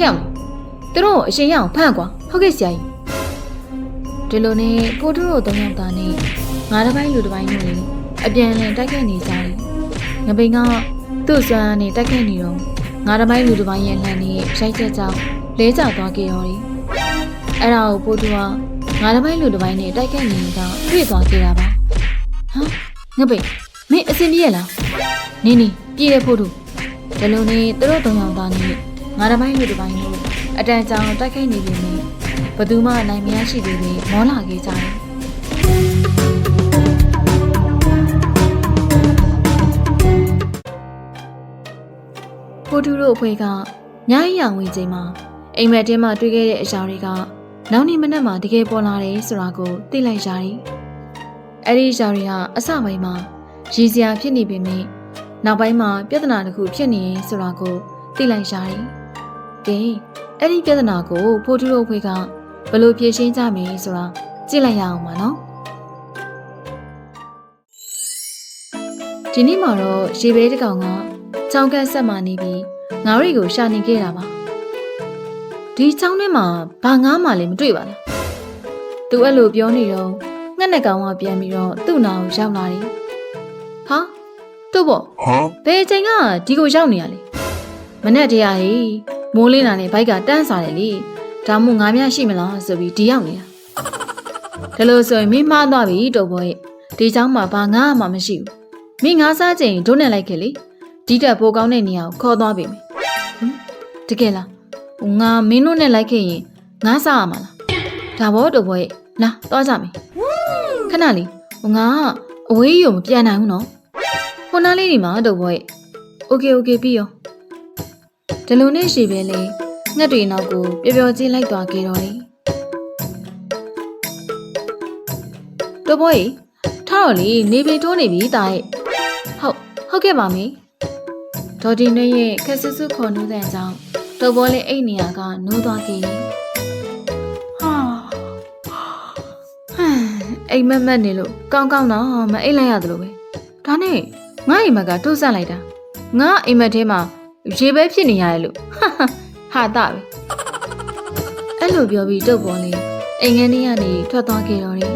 ခဲ့အောင်သူတို့ကိုအရှင်ရအောင်ဖမ်းကွာဟုတ်ကဲ့ဆရာကြီးဒီလိုနဲ့ကိုတို့တို့သုံးယောက်သားနဲ့ငါတစ်ပိုင်းလူတစ်ပိုင်းတို့လေအပြန်လည်တိုက်ခိုက်နေကြတယ်ငပိန်ကသူ့စွမ်းနဲ့တိုက်ခိုက်နေတော့ငါတစ်ပိုင်းလူတစ်ပိုင်းရဲ့လှန်နဲ့ရိုက်ချက်ကြောင့်လဲကျသွားခဲ့ရောတယ်အဲ့ဒါကိုပို့တူကငါတစ်ပိုင်းလူတစ်ပိုင်းနဲ့တိုက်ခိုက်နေတာတွေ့သွားခဲ့တာပါဟမ်ငပိန်မင်းအစင်ပြေရလားနေနေပြေးရဖို့တို့ဒီလိုနဲ့သူတို့သုံးယောက်သားနဲ့ ငါတစ်ပိုင်းလူတစ်ပိုင်းတို့အတန်ကြောင်တိုက်ခိုက်နေပြီနဲ့ဘသူမှနိုင်မရရှိသေးပဲမောလာခဲ့ကြတယ်ဖိုတူတို့အဖွဲ့ကညအိရောင်ဝင်ချိန်မှာအိမ်မက်တင်းမှာတွေ့ခဲ့တဲ့အရာတွေကနောက်နေ့မနက်မှာတကယ်ပေါ်လာတယ်ဆိုတာကိုသိလိုက်ရတယ်။အဲ့ဒီအရာတွေဟာအစပိုင်းမှာရည်စရာဖြစ်နေပေမယ့်နောက်ပိုင်းမှာပြဿနာတစ်ခုဖြစ်နေရင်ဆိုတာကိုသိလိုက်ရတယ်။ ကဲအဲ့ဒီပြဿနာကိုဖိုတူတို့အဖွဲ့ကဘယ်လိုဖြေရှင်းကြမလဲဆိုတာကြည့်လိုက်ရအောင်ပါနော်။ဒီနေ့မှာတော့ရေဘဲတစ်ကောင်ကချောင်းကက်ဆက်မှနေပြီးငါတို့ကိုရှာနေခဲ့တာပါဒီချောင်းထဲမှာဘာငားမှလည်းမတွေ့ပါလားသူအဲ့လိုပြောနေတော့ငှက်နဲ့ကောင်ကပြန်ပြီးတော့သူ့နာကိုရောက်လာတယ်ဟာတို့ပေါ့ Huh? ဘယ်အချိန်ကဒီကိုရောက်နေရလဲမနဲ့တည်းရဟေး မိုးလင်းတာနဲ့ဘိုက်ကတန်းစားတယ်လေဒါမှမဟုတ်ငါများရှိမလားဆိုပြီးဒီရောက်နေတာဒါလို့ဆိုရင်မင်းမှားသွားပြီတို့ဘောရဲ့ဒီချောင်းမှာဘာငားမှမရှိဘူးမင်းငါးစားချိန်ဒုနဲ့လိုက်ခဲ့လေ ဒီတက်ပိုကောင်းတဲ့နေရာကိုခေါ်သွားပြီမယ်ဟမ်တကယ်လားဟိုငါမင်းတို့နဲ့လိုက်ခဲ့ရင်ငါစားရမှာလားဒါဘောတော့ဘောရဲ့လာသွားကြမယ်ခဏလေးဟိုငါအဝေးရုံမပြန်နိုင်ဘူးနော်ဟိုနားလေးဒီမှာတော့ဘောရဲ့โอเคโอเคပြီးရော ဒီလိုနဲ့ရှိပဲလေငှက်တွေနောက်ကိုပျော်ပျော်ချင်းလိုက်သွားခဲ့တော့လေတော့ဘောရဲ့ထားတော့လေနေပေတိုးနေပြီတာရဲ့ဟုတ်ဟုတ်ကဲ့ပါမေဒေါ်ဒီနွေရဲ့ခက်ဆူဆူခေါ်နှူးတဲ့ကြောင့်တော်ဘောလေးအိတ်နေရကနိုးသွားခဲ့ရင်ဟာဟမ်အိမ်မက်မက်နေလို့ကောင်းကောင်းတော့မအိတ်လိုက်ရသလိုပဲဒါနဲ့ငါအိမ်မက်ကတိုးဆက်လိုက်တာငါအိမ်မက်ထဲမှာ ရေပဲဖြစ်နေရတယ်လို့ဟာဟာဟာတာပဲအဲ့လိုပြောပြီးတုတ်ပေါ်လေးအိမ်ငန်းထဲကနေထွက်သွားခဲ့တော့တယ်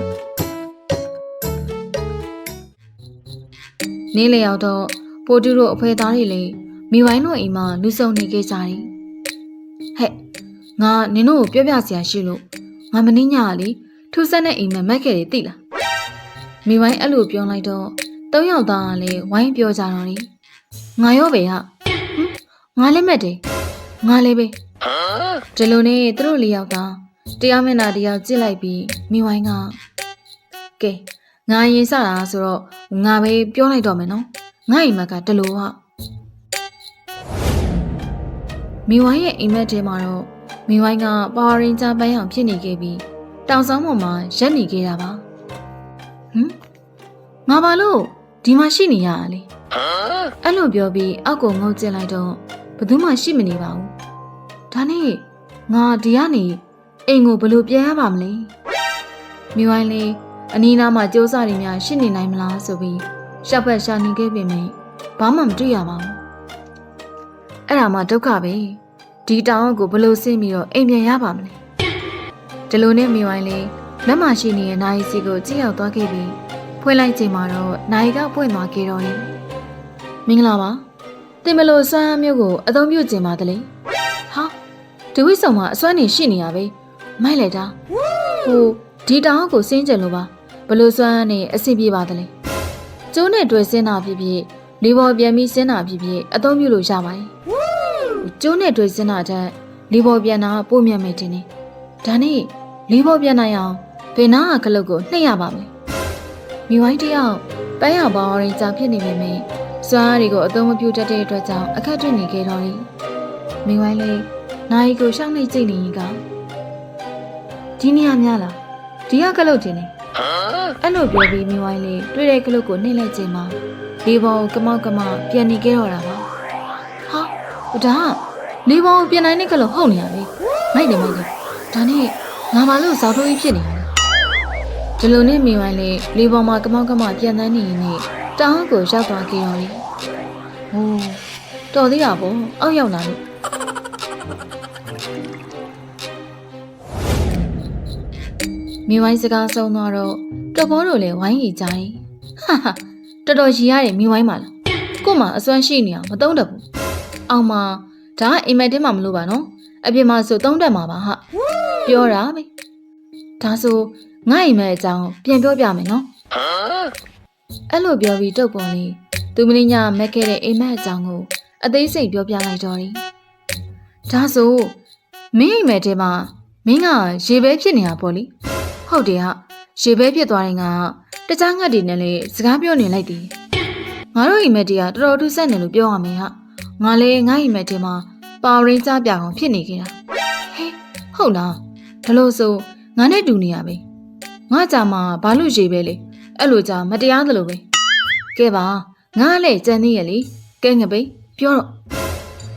နေ့လျောက်တော့ပိုတူတို့အဖွဲသားတွေလည်းမိဝိုင်းတို့အိမ်မှာလူဆုံနေခဲ့ကြတယ်။ဟဲ့ငါနင်တို့ကိုပြောပြစရာရှိလို့ငါမင်းညကလေထူးဆန်းတဲ့အိမ်မှာမက်ခဲ့တယ်သိလား။မိဝိုင်းအဲ့လိုပြောလိုက်တော့သုံးယောက်သားကလည်းဝိုင်းပြောကြတော့တယ်။ငါရောပဲဟာဟမ် ငါလည်းမက်တယ်။ငါလည်းပဲဒီလိုနဲ့သူတို့လေးယောက်သားတရားမျက်နှာတရားကြည့်လိုက်ပြီးမိဝိုင်းကကဲငါရင်စတာဆိုတော့ငါပဲပြောလိုက်တော့မယ်နော်။ငါ့အိမ်မက်ကတလို့ဟာမိဝိုင်းရဲ့အိမ်မက်ထဲမှာတော့မိဝိုင်းကပါဝါရင်ဂျာပန်းအောင်ဖြစ်နေခဲ့ပြီးတောင်ဆောင်ပေါ်မှာရက်နေခဲ့တာပါဟမ်ငါဘာလို့ဒီမှာရှိနေရတာလဲအဲ့လိုပြောပြီးအောက်ကိုငုံကျင်လိုက်တော့ ဘယ်သူမှရှိမနေပါဘူးဒါနဲ့ငါဒီကနေအိမ်ကိုဘယ်လိုပြန်ရပါမလဲမိဝိုင်းလေးအနီးနားမှာစူးစမ်းနေများရှိနေနိုင်မလားဆိုပြီးရှောက်ဖက်ရှာနေခဲ့ပေမယ့်ဘာမှမတွေ့ရပါဘူးအဲ့ဒါမှဒုက္ခပဲဒီတောင်ကိုဘလို့ဆင်းပြီးတော့အိမ်ပြန်ရပါမလဲဒီလိုနဲ့မိဝိုင်းလေးလက်မရှိနေတဲ့နိုင်စီကိုကြည့်ရောက်သွားခဲ့ပြီးဖွင့်လိုက်ချိန်မှာတော့နိုင်ကပွင့်သွားခဲ့တော့တယ်မင်္ဂလာပါ တင်မလို့စွမ်းအားမျိုးကိုအသုံးပြုကျင်ပါတလေဟာဒီဝိဆောင်မှာအစွမ်းနေရှိနေရပဲမိုက်လိုက်တာဟိုဒီတောင်ကိုဆင်းကြလို့ပါဘလို့စွမ်းအားနေအဆင်ပြေပါတလေကျိုးနဲ့တွေ့စင်းတာဖြစ်ဖြစ်လီဘော်ပြန်ပြီးစင်းတာဖြစ်ဖြစ်အသုံးပြုလို့ရပါတယ်။ကျိုးနဲ့တွေ့စင်းတာတဲ့လီဘော်ပြန်တာပို့မြတ်မယ်တင်နေ။ဒါနဲ့လီဘော်ပြန်နိုင်အောင်ဘယ်နာကကလုတ်ကိုနှိပ်ရပါမလဲ။မိဝိုင်းတယောက်ပန်းရပေါင်းရင်ကြာဖြစ်နေပေမယ့် စွမ်းအားတွေကိုအသုံးမပြုတတ်တဲ့အတွက်ကြောင့်အခက်တွေ့နေခဲ့တော့တယ်။မိဝိုင်းလေးနိုင်ကိုရှောင်းနေကြည့်နေရင်ကဒီနေရာများလားဒီကကလုတ်တင်နေအဲ့လိုပြောပြီးမိဝိုင်းလေးတွေ့တဲ့ကလုတ်ကိုနှိမ့်လိုက်ချိန်မှာလေးပေါင်းကမောက်ကမပြန်နေခဲ့တော့တာပါဟာဒါကလေးပေါင်းပြန်နိုင်တဲ့ကလုတ်ဟုတ်နေရပဲမိုက်တယ်မိုက်တယ်ဒါနဲ့ငါဘာလို့ဇောက်ထိုးကြီးဖြစ်နေရလဲဒီလိုနဲ့မိဝိုင်းလေးလေးပေါင်းမှာကမောက်ကမပြန်တန်းနေရင်နဲ့ တောင်းကိုရောက်သွားကြရောလေ။ဟိုတော်သေးတာပေါ့အောက်ရောက်လာလို့မိဝိုင်းစကားဆုံးသွားတော့တဘောတို့လည်းဝိုင်းရီကြိုင်းဟာဟာတော်တော်ရီရတယ်မိဝိုင်းပါလားကို့မှာအစွမ်းရှိနေအောင်မတုံးတတ်ဘူးအောင်မှာဒါအိမ်မက်တင်းမှမလို့ပါနော်အပြင်မှာဆိုတုံးတက်မှာပါဟာပြောတာပဲဒါဆိုငါ့အိမ်မက်အကြောင်းပြန်ပြောပြမယ်နော် အဲ့လိုပြောပြီးတုတ်ပေါ်လေးသူမင်းညမက်ခဲ့တဲ့အိမ်မက်အကြောင်းကိုအသေးစိတ်ပြောပြလိုက်တော့တယ်ဒါဆိုမင်းအိမ်မက်ထဲမှာမင်းကရေပဲဖြစ်နေတာပေါ့လေဟုတ်တယ်ဟာရေပဲဖြစ်သွားရင်ကတခြားငတ်တွေနဲ့လေစကားပြောနေလိုက်တယ်ငါတို့အိမ်မက်တွေကတော်တော်ထူးဆန်းတယ်လို့ပြောရမယ်ဟာငါလည်းငါအိမ်မက်ထဲမှာပါဝရင်ကြားပြအောင်ဖြစ်နေကြတာဟေးဟုတ်လားဒါလို့ဆိုငါနဲ့တူနေရပဲငါကြမှာဘာလို့ရေပဲလေ အဲ့လိုကြာမတရားသလိုပဲကဲပါငါလည်းကြံသေးရဲ့လေကဲငပိပြောတော့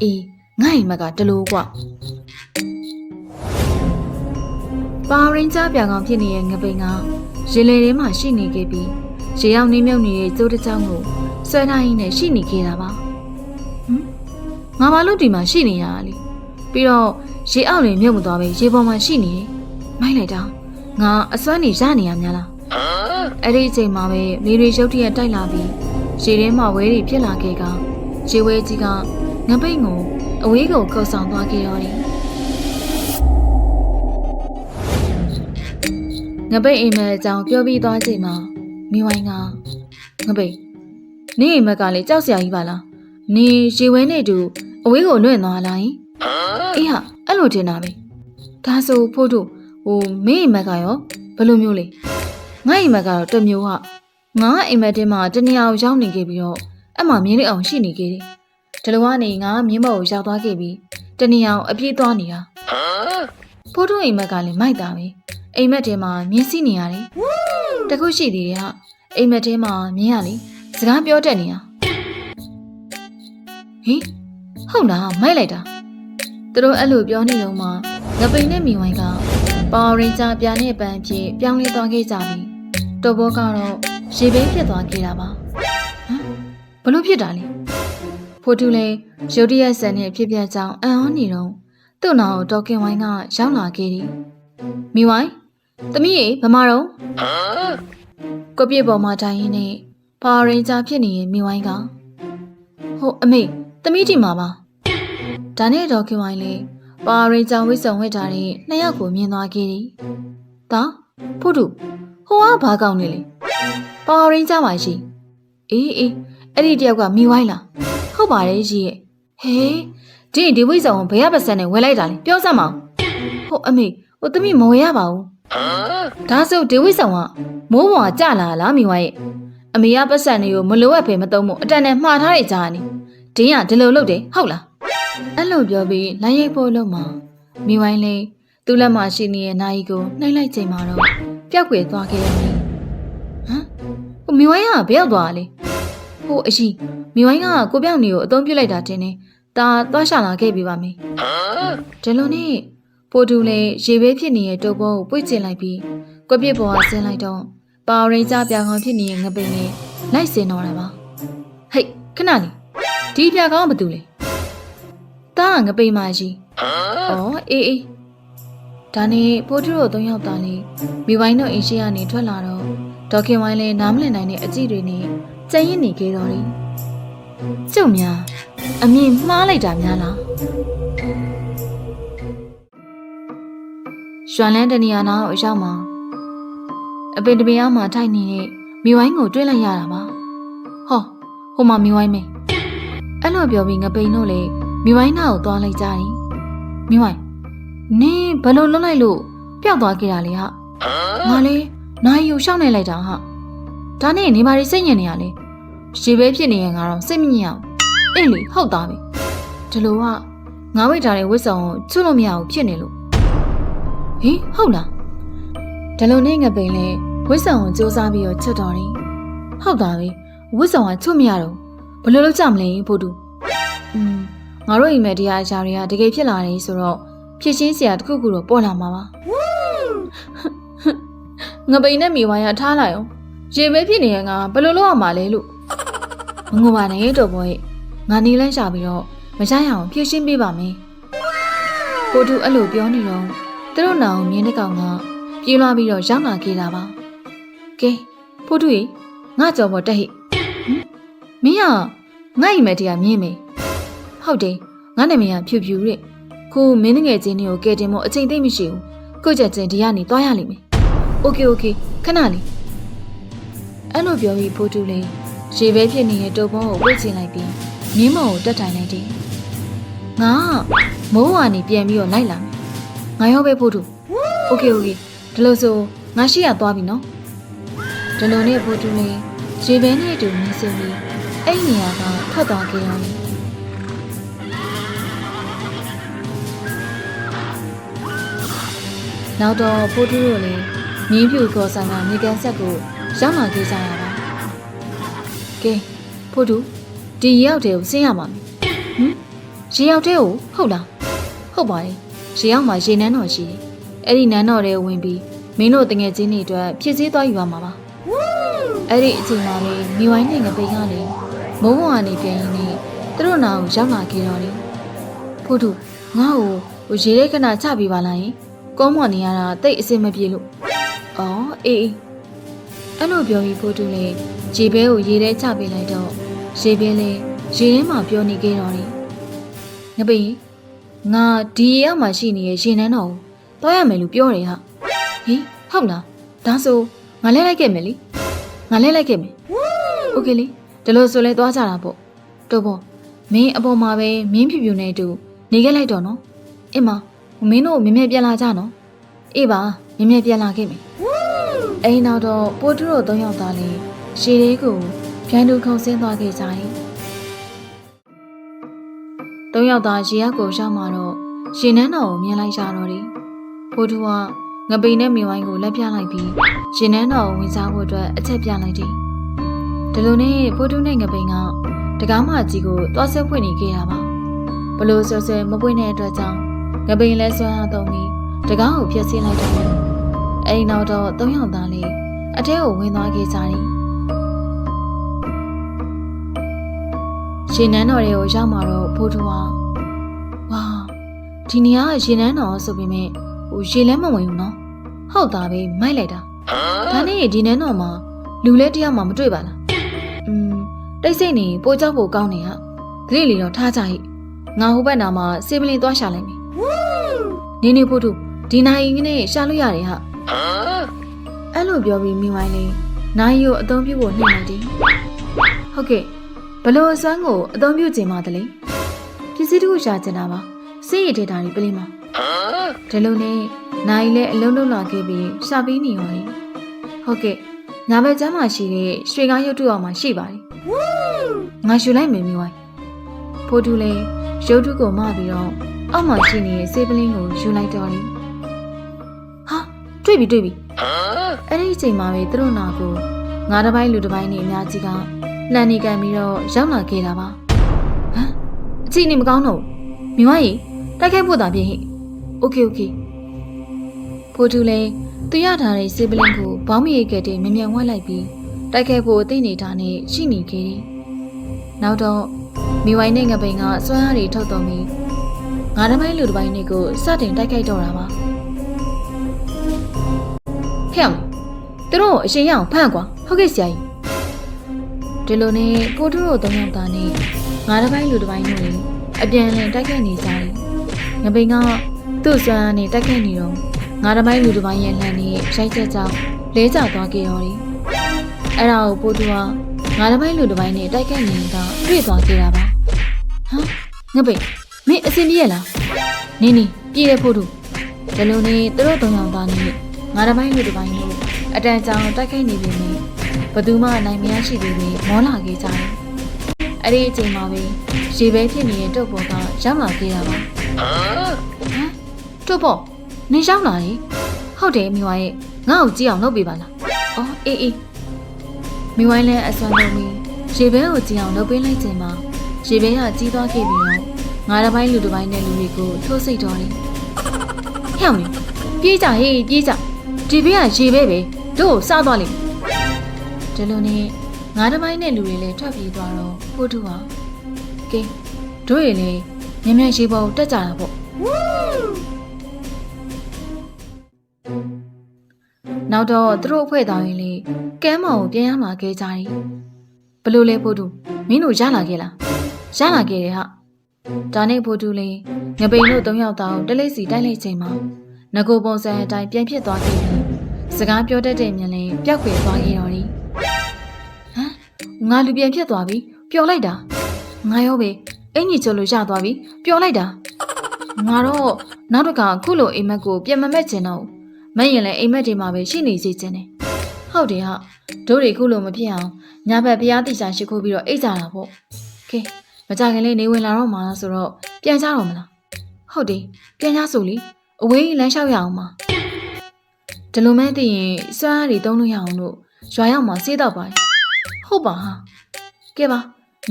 အေးငါ့အိမ်မက်ကတလို့ကွပါရင်ကြားပြကောင်ဖြစ်နေတဲ့ငပိန်ကရေလေထဲမှာရှိနေခဲ့ပြီးရေရောက်နေမြုပ်နေတဲ့ကျိုးတစ်ချောင်းကိုဆွဲထားရင်းနဲ့ရှိနေခဲ့တာပါဟမ်ငါဘာလို့ဒီမှာရှိနေရတာလဲပြီးတော့ရေအောက်နေမြုပ်မသွားပဲရေပေါ်မှာရှိနေတယ်မိုက်လိုက်တာငါအစွမ်းနေရနေရများလား အဲ့ဒီအချိန်မှာပဲမိရီရုတ်တရက်တိုက်လာပြီးရေထဲမှာဝဲတွေဖြစ်လာခဲ့ကရေဝဲကြီးကငပိန်ကိုအဝေးကိုကုတ်ဆောင်သွားခဲ့ရောတယ်ငပိန်အိမ်မက်အကြောင်းပြောပြီးသွားချိန်မှာမိဝိုင်းကငပိန်နေအိမ်မက်ကလေကြောက်စရာကြီးပါလားနေရေဝဲနေတူအဝေးကိုလွင့်သွားလားယင်အေးဟာအဲ့လိုထင်တာပဲဒါဆိုဖို့တို့ဟိုမင်းအိမ်မက်ကရောဘယ်လိုမျိုးလဲ ငါအိမ်မက်ကတော့တစ်မျိုးဟာငါအိမ်မက်တင်းမှာတနေရာကိုရောက်နေခဲ့ပြီးတော့အမှမြင်းလေးအောင်ရှိနေခဲ့တယ်ဒီလိုကနေငါမြင်းမော်ကိုရောက်သွားခဲ့ပြီးတနေရာကိုအပြေးသွားနေတာဖိုးတို့အိမ်မက်ကလည်းမိုက်တာပဲအိမ်မက်ထဲမှာမြင်းစီးနေရတယ်တခုရှိသေးတယ်ဟာအိမ်မက်ထဲမှာမြင်းရလေစကားပြောတတ်နေတာဟင်ဟုတ်လားမိုက်လိုက်တာသူတို့အဲ့လိုပြောနေတော့မှငပိန်နဲ့မိဝိုင်းကပါဝရင်ဂျာပြာနဲ့ပန်းဖြစ်ပြောင်းလဲသွားခဲ့ကြပြီ တော်ဘောကတော့ရေဘိန်းဖြစ်သွားခဲ့တာပါဟမ်ဘလို့ဖြစ်တာလဲဖိုတူလည်းရုတ်တရက်ဆန်နဲ့ဖြစ်ပြကြောင်းအံ့ဩနေတော့သူ့နာကိုဒေါကင်ဝိုင်းကရောက်လာခဲ့တယ်မိဝိုင်းသမီးရေဗမာတော့ကိုပြစ်ပေါ်မှာတိုင်ရင်းနဲ့ပါဝရင်ဂျာဖြစ်နေတဲ့မိဝိုင်းကဟုတ်အမေသမီးဒီမှာပါဒါနဲ့ဒေါကင်ဝိုင်းလည်းပါရင်ကြောင်ဝိဆုံဝစ်ထားတဲ့နှစ်ယောက်ကိုမြင်သွားခဲ့တယ်။ဒါဖို့တို့ ဟိုကဘာကောင်းနေလဲ။ပါရင်ကြောင်ပါရှိ။အေးအေးအဲ့ဒီတယောက်ကမိဝိုင်းလား။ဟုတ်ပါတယ်ကြီးရဲ့။ဟေးဒီဒီဝိဆုံကိုဘယ်ရပါစက်နဲ့ဝယ်လိုက်တာလဲပြောစမ်းမအောင်။ဟုတ်အမေဟိုသမီးမဝယ်ရပါဘူး။ဒါဆိုဒီဝိဆုံကမိုးပေါ်ကကြလာလားမိဝိုင်းရဲ့။အမေကပတ်စံတွေကိုမလိုအပ်ပဲမသုံးဖို့အတန်နဲ့မှားထားတဲ့ကြားနေ။ဒင်းကဒီလိုလုပ်တယ်ဟုတ်လား။အဲ့လိုပြောပြီးလိုင်းရိပ်ဖို့လို့မှမိဝိုင်းလေးသူ့လက်မှာရှိနေတဲ့နိုင်ကိုနှိမ့်လိုက်ချိန်မှာတော့ ပျောက်ကွယ်သွားခဲ့တယ်။ဟမ်။ဟိုမိဝိုင်းကဘယ်ရောက်သွားလဲ။ဟိုအရှိမိဝိုင်းကကိုပြောင်နေကိုအသုံးပြုလိုက်တာတင်နေ။ဒါသွားရှာလာခဲ့ပြီပါမေ။ဒီလိုနဲ့ပိုတူလည်းရေဘေးဖြစ်နေတဲ့တုပ်ပေါ်ကိုပွေ့ကျင်လိုက်ပြီးကွက်ပြစ်ပေါ်ကဆင်းလိုက်တော့ပါရိကြပြောင်ကောင်ဖြစ်နေတဲ့ငပိန်နဲ့လိုက်စင်တော့တာပါ။ဟိတ်ခဏလေးဒီပြကောင်ကဘာတူလဲ။တားငပိန်မကြီး။အော်အေးအေး ဒါနဲ့ပိုတူတို့သုံးယောက်သားလေးမိဝိုင်းတို့အင်ရှိကနေထွက်လာတော့ဒေါခင်ဝိုင်းလည်းနားမလည်နိုင်တဲ့အကြည့်တွေနဲ့ကြံ့ရင်နေခဲ့တော်တယ်။ကျုံများအမြင်မှားလိုက်တာများလား။ရွှန်လန်းတနေရာနာကိုအရောက်မှာအပင်တပင်အောင်မှာထိုက်နေတဲ့မိဝိုင်းကိုတွေ့လိုက်ရတာပါ။ဟောဟိုမှာမိဝိုင်းမေ။အဲ့လိုပြောပြီးငပိန်တို့လည်းမိဝိုင်းနာကိုသွားလိုက်ကြတယ်။မိဝိုင်း နင်းဘယ်လိုလွတ်လိုက်လို့ပျောက်သွားခဲ့တာလဲဟာ။ငါလေနိုင်ယူရှောက်နေလိုက်တာဟာ။ဒါနဲ့နေပါရီစိတ်ညစ်နေရလေ။ရေပဲဖြစ်နေရင်ငါတော့စိတ်မညစ်အောင်။အေးလေဟုတ်သားပဲ။ဒီလိုကငါဝိတ်ထားတဲ့ဝစ်ဆောင်ကိုချွတ်လို့မရဘူးဖြစ်နေလို့။ဟင်ဟုတ်လား။ဒီလိုနဲ့ငပိန်လေဝစ်ဆောင်ကိုစူးစမ်းပြီးတော့ချွတ်တော်တယ်။ဟုတ်သားပဲ။ဝစ်ဆောင်ကချွတ်မရတော့ဘယ်လိုလုပ်ကြမလဲဖို့တူ။อืมငါတို့အိမ်မက်တရားအရာတွေကတကယ်ဖြစ်လာတယ်ဆိုတော့ ဖြစ်ချင်းစရာတစ်ခုခုတော့ပေါ်လာမှာပါငပိန်နဲ့မိဝိုင်းရထားလိုက်အောင်ရေပဲဖြစ်နေရင်ငါဘယ်လိုလုပ်ရမှာလဲလို့မငိုပါနဲ့တော့ဘောရဲ့ငါနေလန်းရှာပြီးတော့မရရအောင်ဖြည့်ရှင်းပေးပါမယ်ကိုတူအဲ့လိုပြောနေတော့သူတို့နောင်မြင်းတစ်ကောင်ကပြေးလွှားပြီးတော့ရောက်လာခဲ့တာပါကဲဖိုးတူကြီးငါကြော်ပေါ်တက်ဟိဟမ်မင်းကငါ့အိမ်မက်တရားမြင်မေဟုတ်တယ်ငါနာမည်ကဖြူဖြူတဲ့ ခုမင်းငယ်ချင်းတွေကိုကဲတင်မို့အချိန်သိမ့်မရှိဘူးကိုကြက်ချင်းဒီကနေသွားရလိမ့်မယ်โอเคโอเคခဏလေးအဲ့လိုပြောပြီးဖိုးတူလေးရေပဲဖြစ်နေတဲ့တုပ်ပုံးကိုဝှေ့ချင်လိုက်ပြီးမြင်းမောင်ကိုတက်ထိုင်လိုက်တယ်ငါမိုးဝါနေပြန်ပြီးတော့လိုက်လာမယ်ငါရောပဲဖိုးတူโอเคโอเคဒီလိုဆိုငါရှိရသွားပြီနော်ဒီလိုနဲ့ဖိုးတူလေးရေပဲနဲ့အတူမြင်းစင်းပြီးအဲ့နေရာကထွက်သွားခဲ့ရောတယ် နောက်တော့ဖိုးတူတို့လည်းမြင်းဖြူခေါ်ဆောင်ကမြေကန်ဆက်ကိုရောက်လာခဲ့ကြရတာကဲဖိုးတူဒီရေရောက်တဲ့ကိုဆင်းရမှာမဟမ်ရေရောက်တဲ့ကိုဟုတ်လားဟုတ်ပါတယ်ရေရောက်မှာရေနန်းတော်ရှိတယ်အဲ့ဒီနန်းတော်ထဲဝင်ပြီးမင်းတို့တငယ်ချင်းတွေအတွက်ဖြည့်ဆည်းသွားယူရမှာပါအဲ့ဒီအချိန်မှာလေမိဝိုင်းနဲ့ငပိန်ကလေမုံဝါနေပြန်ရင်လေသူတို့နာကိုရောက်လာခဲ့တော့လေဖိုးတူငါ့ကိုဟိုရေထဲခဏချပြီးပါလားယင် ကုန်းမော်နေရတာတိတ်အဆင်မပြေလို့။အော်အေးအေးအဲ့လိုပြောပြီးဖိုးတူလည်းရေဘဲကိုရေထဲချပေးလိုက်တော့ရေဘဲလည်းရေထဲမှာပြောနေခဲ့တော်တယ်။ငပိငါဒီရေမှာရှိနေတဲ့ရေနန်းတော်ကိုတွားရမယ်လို့ပြောတယ်ဟာ။ဟင်ဟုတ်လား။ဒါဆိုငါလဲလိုက်ခဲ့မယ်လေ။ငါလဲလိုက်ခဲ့မယ်။ Okay လေဒီလိုဆိုလဲတွားကြတာပေါ့။တော်ပေါ့မင်းအပေါ်မှာပဲမင်းဖြူဖြူနဲ့တူနေခဲ့လိုက်တော့နော်။အင်းမ မင်းတို့မြင်မြပြန်လာကြနော်အေးပါမြင်မြပြန်လာခဲ့မယ်အိမ်နောက်တော့ပိုးတူတို့သုံးယောက်သားလေးရှည်လေးကိုဖြန်းတူခုံဆင်းသွားခဲ့ကြတယ်သုံးယောက်သားရေရောက်ကိုရောက်มาတော့ရှင်နန်းတော်ကိုမြင်လိုက်ကြတော့တယ်ပိုးတူကငပိန်နဲ့မိဝိုင်းကိုလက်ပြလိုက်ပြီးရှင်နန်းတော်ကိုဝင်စားဖို့အတွက်အချက်ပြလိုက်တယ်ဒီလိုနဲ့ပိုးတူနဲ့ငပိန်ကတကားမကြီးကိုသွားဆက်ဖွင့်နေခဲ့တာပါဘလို့ဆွဆွမပွင့်တဲ့အတွက်ကြောင့် ငပိန်လဲဆွမ်းအားသုံးပြီးတကားကိုဖျက်ဆီးလိုက်တော့တယ်အဲဒီနောက်တော့သုံးယောက်သားလေးအထဲကိုဝင်သွားခဲ့ကြတယ်ရှင်နန်းတော်တွေကိုရောက်มาတော့ဖိုးတူကဝါဒီနေရာကရှင်နန်းတော်ဆိုပေမဲ့ဟိုရေလဲမဝင်ဘူးနော်ဟုတ်သားပဲမိုက်လိုက်တာဒါနဲ့ဒီနန်းတော်မှာလူလဲတယောက်မှမတွေ့ပါလားอืมတိတ်ဆိတ်နေပိုးကြောက်ဖို့ကောင်းနေဟာဂရိလီတော့ထားကြဟိငါဟိုဘက်နာမှာစေပလင်သွားရှာလိုက်မယ် နေနေဖို့တူဒီနိုင်ငနဲ့ရှာလို့ရတယ်ဟာအဲ့လိုပြောပြီးမိဝိုင်းလေးနိုင်ကိုအသုံးပြုဖို့နှိမ့်လိုက်တယ်ဟုတ်ကဲ့ဘလို့အစွမ်းကိုအသုံးပြုခြင်းပါတလေပစ္စည်းတစ်ခုရှာချင်တာပါစိတ်ရတဲ့တာဒီပလင်းမှာဒီလိုနဲ့နိုင်လည်းအလုံးလုံးလာခဲ့ပြီးရှာပြီးနေရောလေဟုတ်ကဲ့ညာဘက်ကျမ်းမှာရှိတဲ့ရွှေကားရုပ်တုအောင်မှာရှိပါတယ်ငါယူလိုက်မယ်မိဝိုင်းဖိုးတူလည်းရုပ်တုကိုမပြီးတော့ အောက်မှာရှိနေတဲ့စေးပလင်းကိုယူလိုက်တော့တယ်ဟာတွေ့ပြီတွေ့ပြီအဲ့ဒီအချိန်မှာပဲသူတို့နာကိုငါတစ်ပိုင်းလူတစ်ပိုင်းနေအများကြီးကလှန်နေကန်ပြီးတော့ရောက်လာခဲ့တာပါဟမ်အချိန်နေမကောင်းတော့ဘူးမိဝိုင်းရေတိုက်ခိုက်ဖို့တာပြင်ဟိโอเคโอเคဖိုးတူလည်းသူရထားတဲ့စေးပလင်းကိုဘောင်းမရိတ်ကတဲ့မြ мян ဝှက်လိုက်ပြီးတိုက်ခိုက်ဖို့အသိနေတာနဲ့ရှိနေခဲ့တယ်နောက်တော့မိဝိုင်းနဲ့ငပိန်ကစွမ်းအားတွေထုတ်တော်ပြီး ငါးတစ်ပိုင်းလူတစ်ပိုင်းတွေကိုစတင်တိုက်ခိုက်တော့တာပါဟဲ့အောင်သူတို့ကိုအရှင်ရအောင်ဖမ်းကွာဟုတ်ကဲ့ဆရာကြီးဒီလိုနဲ့ကိုတူတို့သုံးယောက်သားနဲ့ငါးတစ်ပိုင်းလူတစ်ပိုင်းတို့လည်းအပြန်အလှန်တိုက်ခိုက်နေကြတယ်ငပိန်ကသူ့စွမ်းအားနဲ့တိုက်ခိုက်နေတော့ငါးတစ်ပိုင်းလူတစ်ပိုင်းရဲ့လှန်နဲ့ရိုက်ချက်ကြောင့်လဲကျသွားခဲ့ရောတယ်အဲ့ဒါကိုပို့တူကငါးတစ်ပိုင်းလူတစ်ပိုင်းနဲ့တိုက်ခိုက်နေတာတွေ့သွားခဲ့တာပါဟမ်ငပိန် မင်းအစင်ပြေးရလားနင်းနီပြေးရဖို့တို့ဒီလိုနဲ့သူတို့သုံးယောက်သားနဲ့ငါတစ်ပိုင်းလူတစ်ပိုင်းတို့အတန်ကြောင်တိုက်ခိုက်နေပြီနဲ့ဘသူမှနိုင်မရရှိသေးပဲမောလာခဲ့ကြတယ်အဲ့ဒီအချိန်မှာပဲရေပဲဖြစ်နေတဲ့တုတ်ပေါ်ကရောက်လာခဲ့တာပါဟမ်တုတ်ပေါ်နေရောက်လာတယ်ဟုတ်တယ်မိဝိုင်းရဲ့ငါ့ကိုကြည့်အောင်လုပ်ပေးပါလားအော်အေးအေးမိဝိုင်းလည်းအစွမ်းလုံးပြီးရေပဲကိုကြည့်အောင်လုပ်ပေးလိုက်ချိန်မှာရေပဲကကြီးသွားခဲ့ပြီးတော့ ငါတစ်ပိုင်းလူတစ်ပိုင်းနဲ့လူတွေကိုထိုးစိတ်တော်လေဟဲ့မင်းပြေးကြဟေးပြေးကြဒီဘေးကရေပဲပဲတို့စသွားလိမ့်ဒီလိုနဲ့ငါတစ်ပိုင်းနဲ့လူတွေလည်းထွက်ပြေးသွားတော့ဖို့တူအောင်ကဲတို့တွေလည်းမြန်မြန်ရေပေါ်တက်ကြတာပေါ့နောက်တော့သူတို့အဖွဲ့သားရင်းလေးကဲမောင်ကိုပြန်ရမှာခဲ့ကြတယ်ဘလို့လဲဖို့တူမင်းတို့ရလာခဲ့လားရလာခဲ့တယ်ဟာ ဒါနဲ့ဖိုးတူလေငပိန်တို့၃ယောက်တောင်တလိမ့်စီတိုက်လိုက်ချိန်မှာငကိုပုံစံအတိုင်းပြန်ဖြစ်သွားခဲ့တယ်စကားပြောတတ်တဲ့မြင်လင်းပျောက်ကွယ်သွားခဲ့တော်တယ်ဟမ်ငါလူပြန်ဖြစ်သွားပြီပျော်လိုက်တာငါရောပဲအင်ကြီးချိုလို့ရသွားပြီပျော်လိုက်တာငါတော့နောက်တစ်ခါခုလိုအိမ်မက်ကိုပြန်မမက်ချင်တော့ဘူးမက်ရင်လည်းအိမ်မက်တွေမှာပဲရှိနေစေချင်တယ်ဟုတ်တယ်ဟာတို့တွေခုလိုမဖြစ်အောင်ညာဘက်ဖျားတိချာရှိခိုးပြီးတော့အိတ်ကြတာပေါ့ကဲ မကြခင်လေးနေဝင်လာတော့မှာလားဆိုတော့ပြန်ကြတော့မလားဟုတ်တယ်ပြန်ကြဆိုလीအဝေးလမ်းလျှောက်ရအောင်ပါဒီလိုမဲသိရင်စွမ်းအားတွေတုံးလို့ရအောင်လို့ရွာရောက်မှာစေးတော့ပါဟုတ်ပါဟာကဲပါ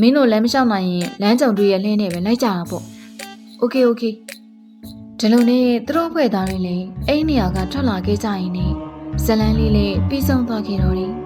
မင်းတို့လမ်းမလျှောက်နိုင်ရင်လမ်းကြုံတွေရဲ့လှင်းနဲ့ပဲလိုက်ကြတာပေါ့โอเคโอเคဒီလိုနဲ့သူတို့ဖွဲ့သားတွေလည်းအဲ့ဒီနေရာကထွက်လာခဲ့ကြရင်ねဇလန်းလေးလေးပြီးဆုံးသွားခဲ့တော့တယ်